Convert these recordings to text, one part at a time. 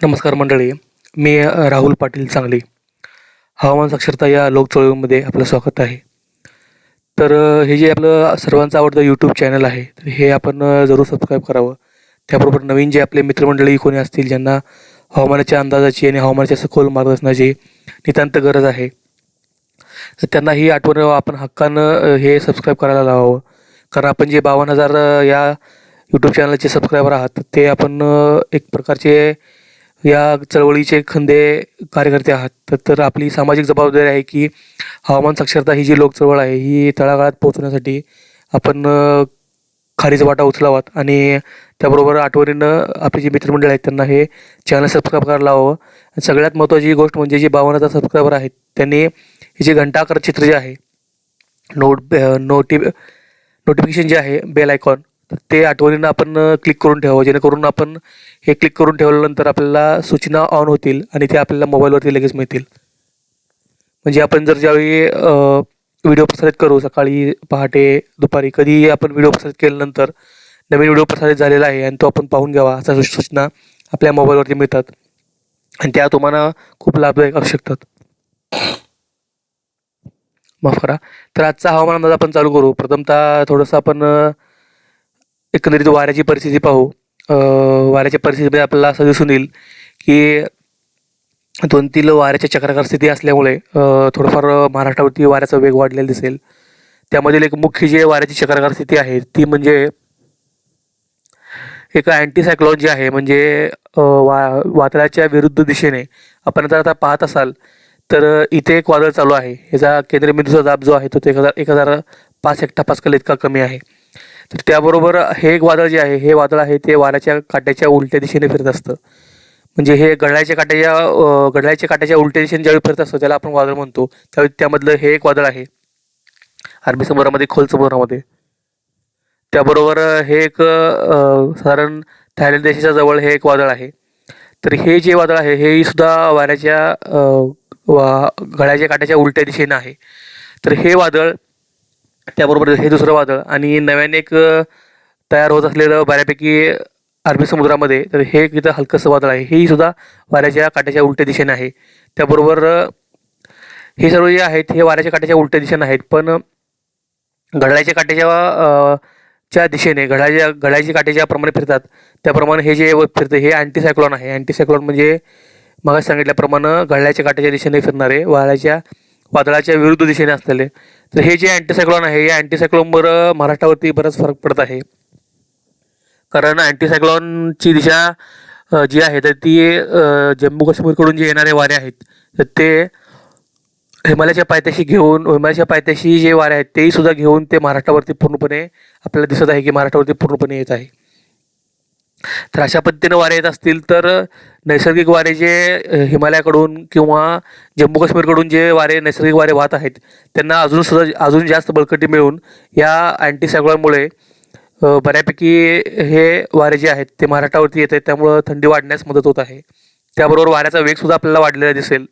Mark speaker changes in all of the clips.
Speaker 1: नमस्कार मंडळी मी राहुल पाटील सांगली. हवामान साक्षरता या लोकचळवळीमध्ये आपलं स्वागत आहे. तर हे जे आपलं सर्वांचं आवडतं यूट्यूब चॅनल आहे तर हे आपण जरूर सबस्क्राईब करावं. त्याबरोबर नवीन जे आपले मित्रमंडळी कोणी असतील ज्यांना हवामानाच्या अंदाजाची आणि हवामानाच्या सखोल मार्गदर्शनाची नितांत गरज आहे तर त्यांना ही आठवण आपण हक्कानं हे सबस्क्राईब करायला लावावं. कारण आपण जे बावन्न हजार या यूट्यूब चॅनलचे सबस्क्रायबर आहात ते आपण एक प्रकारचे या चळवळीचे खंदे कार्यकर्ते आहात. तर आपली सामाजिक जबाबदारी आहे की हवामान साक्षरता ही जी लोक चळवळ आहे ही तळागाळात पोहोचण्यासाठी आपण अ, खारीचा वाटा उचलावात आणि त्याबरोबर आठवणीनं आपले जे मित्रमंडळ आहेत त्यांना हे चॅनल सबस्क्राईब करायला लावावं. आणि सगळ्यात महत्त्वाची गोष्ट म्हणजे जे बावन्न हजार सबस्क्रायबर आहेत त्यांनी हे जे घंटाकार चित्र जे आहे नोट नोटि नोटिफिकेशन जे आहे बेल आयकॉन तर ते आठवणीनं आपण क्लिक करून ठेवावं. जेणेकरून आपण हे क्लिक करून ठेवल्यानंतर आपल्याला सूचना ऑन होतील आणि ते आपल्याला मोबाईलवरती लगेच मिळतील. म्हणजे आपण जर ज्यावेळी व्हिडिओ प्रसारित करू सकाळी पहाटे दुपारी कधीही आपण व्हिडिओ प्रसारित केल्यानंतर नवीन व्हिडिओ प्रसारित झालेला आहे आणि तो आपण पाहून घ्यावा अशा सूचना आपल्या मोबाईलवरती मिळतात. आणि त्या तुम्हाला खूप लाभदायक असू शकतात. माफ करा. तर आजचा हवामान अंदाज आपण चालू करू. प्रथमतः थोडंसं आपण एकंदरीत वाऱ्याची परिस्थिती पाहू. वाऱ्याच्या परिस्थितीमध्ये आपल्याला असं दिसून येईल की दोन तीन वाऱ्याच्या चक्राकार स्थिती असल्यामुळे थोडंफार महाराष्ट्रावरती वाऱ्याचा वेग वाढलेला दिसेल. त्यामधील एक मुख्य जे वाऱ्याची चक्राकार स्थिती आहे ती म्हणजे एक अँटीसायक्लॉन जे आहे म्हणजे वा वादळाच्या विरुद्ध दिशेने आपण जर आता पाहत असाल तर इथे एक वादळ चालू आहे. याचा केंद्रबिंदूचा दाब जो आहे तो एक हजार एक हजार पाच हेक्टा पास्कल इतका कमी आहे. तर त्याबरोबर हे एक वादळ जे आहे हे वादळ आहे ते वाऱ्याच्या काट्याच्या उलट्या दिशेने फिरत असतं. म्हणजे हे गडळ्याच्या काट्याच्या अ, काट्याच्या उलट्या दिशेने ज्यावेळी फिरत असतं त्याला आपण वादळ म्हणतो. त्यावेळी त्यामधलं हे एक वादळ आहे. अरबी समुद्रामध्ये खोल समुद्रामध्ये. त्याबरोबर हे एक साधारण थायलंड देशाच्या जवळ हे एक वादळ आहे. तर हे जे वादळ आहे हे सुद्धा वाऱ्याच्या वा घड्याच्या काट्याच्या उलट्या दिशेनं आहे. तर हे वादळ त्याबरोबर हे दुसरं वादळ आणि नव्याने एक तयार होत असलेलं बऱ्यापैकी अरबी समुद्रामध्ये तर हे एक इथं हलकंसं वादळ आहे. हेही सुद्धा वाऱ्याच्या काट्याच्या उलट्या दिशेने आहे. त्याबरोबर हे सर्व जे आहेत हे वाऱ्याच्या काट्याच्या उलट्या दिशेने आहेत पण घड्याळ्याच्या काट्याच्या च्या दिशेने घड्याच्या घड्याळ्याच्या काट्याच्या प्रमाणे फिरतात. त्याप्रमाणे हे जे फिरते फिरतं हे अँटी सायक्लॉन आहे. अँटी सायक्लॉन म्हणजे मग सांगितल्याप्रमाणे घड्याळ्याच्या काट्याच्या दिशेने फिरणारे वाऱ्याच्या वादळाच्या विरुद्ध दिशेने असलेले. तर हे जे अँटीसायक्लॉन आहे या अँटीसायक्लॉनवर महाराष्ट्रावरती बराच फरक पडत आहे. कारण अँटीसायक्लॉनची दिशा जी आहे तर ती जम्मू काश्मीरकडून जे येणारे वारे आहेत तर ते हिमालयाच्या पायथ्याशी घेऊन हिमालयाच्या पायथ्याशी जे वारे आहेत तेही सुद्धा घेऊन ते महाराष्ट्रावरती पूर्णपणे आपल्याला दिसत आहे की महाराष्ट्रावरती पूर्णपणे येत आहे. तर अशा पद्धतीनं वारे येत असतील तर नैसर्गिक वारे जे हिमालयाकडून किंवा जम्मू काश्मीरकडून जे वारे नैसर्गिक वारे वाहत आहेत त्यांना अजून सुद्धा अजून जास्त बळकटी मिळून या अँटी बऱ्यापैकी हे वारे जे आहेत ते महाराष्ट्रावरती येत आहेत त्यामुळं थंडी वाढण्यास मदत होत आहे. त्याबरोबर वाऱ्याचा वेगसुद्धा आपल्याला वाढलेला दिसेल.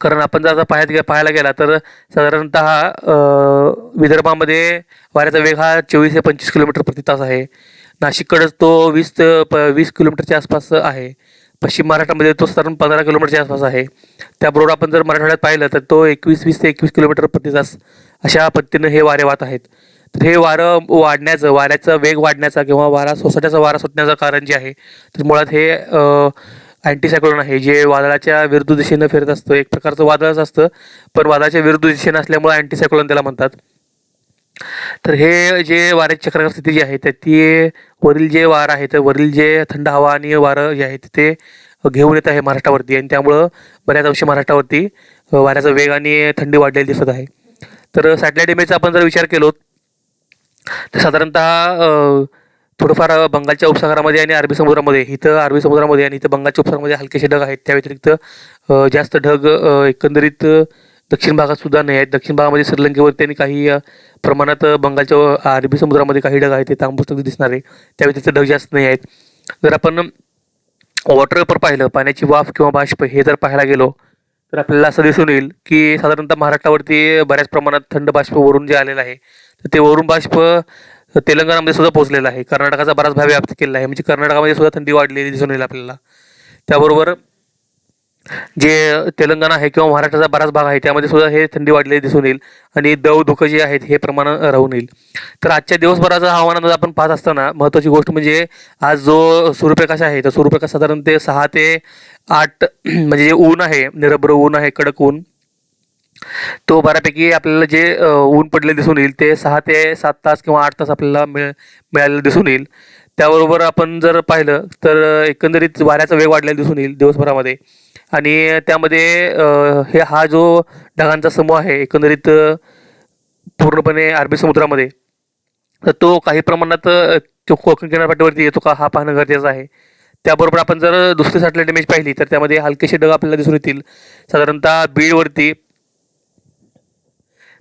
Speaker 1: कारण आपण जर आता पाहत गे पाहायला गेला तर साधारणत विदर्भामध्ये वाऱ्याचा वेग हा चोवीस ते पंचवीस किलोमीटर प्रति तास आहे. नाशिककडंच तो वीस ते प वीस किलोमीटरच्या आसपास आहे. पश्चिम महाराष्ट्रामध्ये तो साधारण पंधरा किलोमीटरच्या आसपास आहे. त्याबरोबर आपण जर मराठवाड्यात पाहिलं तर तो एकवीस वीस ते एकवीस किलोमीटर प्रति तास अशा पद्धतीनं हे वारे वाहत आहेत. तर हे वारं वाढण्याचं वाऱ्याचा वेग वाढण्याचा किंवा वारा सोसाट्याचा वारा सुटण्याचं कारण जे आहे तर मुळात हे अँटीसायक्लोन आहे. जे वादळाच्या विरुद्ध दिशेनं फिरत असतं एक प्रकारचं वादळच असतं. पण वादळाच्या विरुद्ध दिशेनं असल्यामुळे अँटीसायक्लोन त्याला म्हणतात. तर हे जे वाऱ्याची चक्राकार स्थिती जी आहे तर ती वरील जे वार आहे तर वरील जे थंड हवा आणि वारं जे आहे ते घेऊन येत आहे महाराष्ट्रावरती. आणि त्यामुळं बऱ्याच अंशी महाराष्ट्रावरती वाऱ्याचा वेग आणि थंडी वाढलेली दिसत आहे. तर सॅटेलाईट इमेजचा आपण जर विचार केलो तर साधारणतः थोडंफार बंगालच्या उपसागरामध्ये आणि अरबी समुद्रामध्ये इथं अरबी समुद्रामध्ये आणि इथं बंगालच्या उपसागरामध्ये हलकेसे ढग आहेत. त्या व्यतिरिक्त जास्त ढग एकंदरीत दक्षिण भागात सुद्धा नाही आहेत. दक्षिण भागामध्ये श्रीलंकेवरती आणि काही प्रमाणात बंगालच्या अरबी समुद्रामध्ये काही ढग आहेत ते तांबूस दिसणारे त्यावेळी व्यतिरिक्त ढग जास्त नाही आहेत. जर आपण वॉटर वेपर पाहिलं पाण्याची वाफ किंवा बाष्प हे जर पाहायला गेलो तर आपल्याला असं दिसून येईल की साधारणतः महाराष्ट्रावरती बऱ्याच प्रमाणात थंड बाष्प वरून जे आलेलं आहे तर ते वरून बाष्प तेलंगणामध्ये सुद्धा पोहोचलेलं आहे. कर्नाटकाचा बराच भाग व्याप्त केलेला आहे. म्हणजे कर्नाटकामध्ये सुद्धा थंडी वाढलेली दिसून येईल आपल्याला. त्याबरोबर जे तेलंगणा आहे किंवा महाराष्ट्राचा बराच भाग आहे त्यामध्ये सुद्धा हे थंडी वाढलेली दिसून येईल आणि दव धुकं जे आहेत हे प्रमाण राहून येईल. तर आजच्या दिवसभराचा हवामान आपण पाहत असताना महत्त्वाची गोष्ट म्हणजे आज जो सूर्यप्रकाश आहे तर सूर्यप्रकाश साधारण ते सहा ते आठ म्हणजे जे ऊन आहे निरभ्र ऊन आहे कडक ऊन तो बऱ्यापैकी आपल्याला जे ऊन पडले दिसून येईल ते सहा ते सात तास किंवा आठ तास आपल्याला मिळ मिळालेलं दिसून येईल. त्याबरोबर आपण जर पाहिलं तर एकंदरीत वाऱ्याचा वेग वाढलेला दिसून येईल दिवसभरामध्ये. आणि त्यामध्ये हे हा जो ढगांचा समूह आहे एकंदरीत पूर्णपणे अरबी समुद्रामध्ये तर तो काही प्रमाणात तो कोकण किनारपट्टीवरती येतो का हा पाहणं गरजेचं आहे. त्याबरोबर आपण जर दुसरी सॅटेलाइट इमेज पाहिली तर त्यामध्ये हलकेसे ढग आपल्याला दिसून येतील. साधारणतः बीडवरती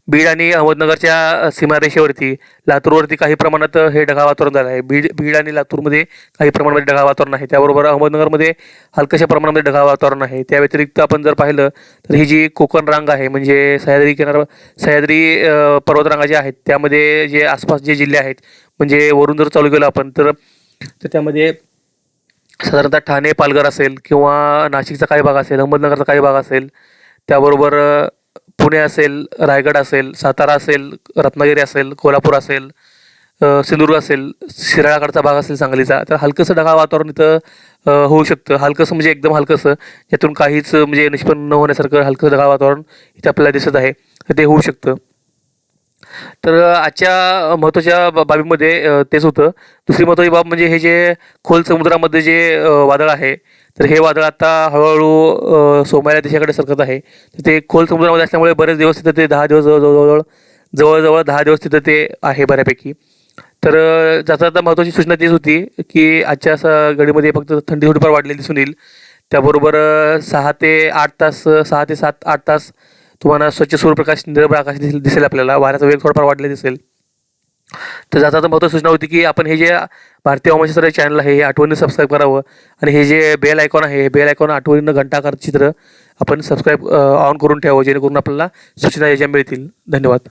Speaker 1: बीड आणि अहमदनगरच्या सीमारेषेवरती लातूरवरती काही प्रमाणात हे ढगाळ वातावरण झालं आहे. बीड बीड आणि लातूरमध्ये काही प्रमाणामध्ये ढगाळ वातावरण आहे. त्याबरोबर अहमदनगरमध्ये हलक्याशा प्रमाणामध्ये ढगाळ वातावरण आहे. त्या व्यतिरिक्त आपण जर पाहिलं तर ही जी कोकण रांग आहे म्हणजे सह्याद्री किनार सह्याद्री पर्वतरांगा ज्या आहेत त्यामध्ये जे आसपास जे जिल्हे आहेत म्हणजे वरून जर चालू केलं आपण तर त्यामध्ये साधारणतः ठाणे पालघर असेल किंवा नाशिकचा काही भाग असेल अहमदनगरचा काही भाग असेल त्याबरोबर पुणे असेल रायगड असेल सातारा असेल रत्नागिरी असेल कोल्हापूर असेल सिंधुदुर्ग असेल शिराळाकडचा भाग असेल सांगलीचा तर हलकंसं ढगाळ वातावरण इथं होऊ शकतं. हलकंसं म्हणजे एकदम हलकंसं यातून काहीच म्हणजे निष्पन्न न होण्यासारखं हलकं ढगाळ वातावरण इथे आपल्याला दिसत आहे. तर ते होऊ शकतं. तर आजच्या महत्त्वाच्या बा- बाबीमध्ये तेच होतं. दुसरी महत्त्वाची बाब म्हणजे हे जे खोल समुद्रामध्ये जे वादळ आहे तर हे वादळ आता हळूहळू अ, देशाकडे सरकत आहे. तर ते खोल समुद्रामध्ये असल्यामुळे बरेच दिवस तिथं ते दहा दिवस जवळजवळ जवळजवळ दहा दिवस तिथं ते आहे बऱ्यापैकी. तर ज्याचा आता महत्त्वाची सूचना तीच होती की आजच्या गडीमध्ये घडीमध्ये फक्त थंडी थोडीफार वाढलेली दिसून येईल. त्याबरोबर सहा ते आठ तास सहा ते सात आठ तास तुम्हाला स्वच्छ सूर्यप्रकाश निरभ्र आकाश दिसेल दिसेल आपल्याला. वाऱ्याचा वेग थोडाफार वाढलेला दिसेल. तर जाता आता महत्त्वाची सूचना होती की आपण हे जे भारतीय हवामानशास्त्र चॅनल आहे हे आठवणीने सबस्क्राईब करावं. आणि हे जे बेल आयकॉन आहे हे बेल आयकॉन आठवणीनं घंटाकार चित्र आपण सबस्क्राईब ऑन करून ठेवावं जेणेकरून आपल्याला सूचना याच्या मिळतील. धन्यवाद.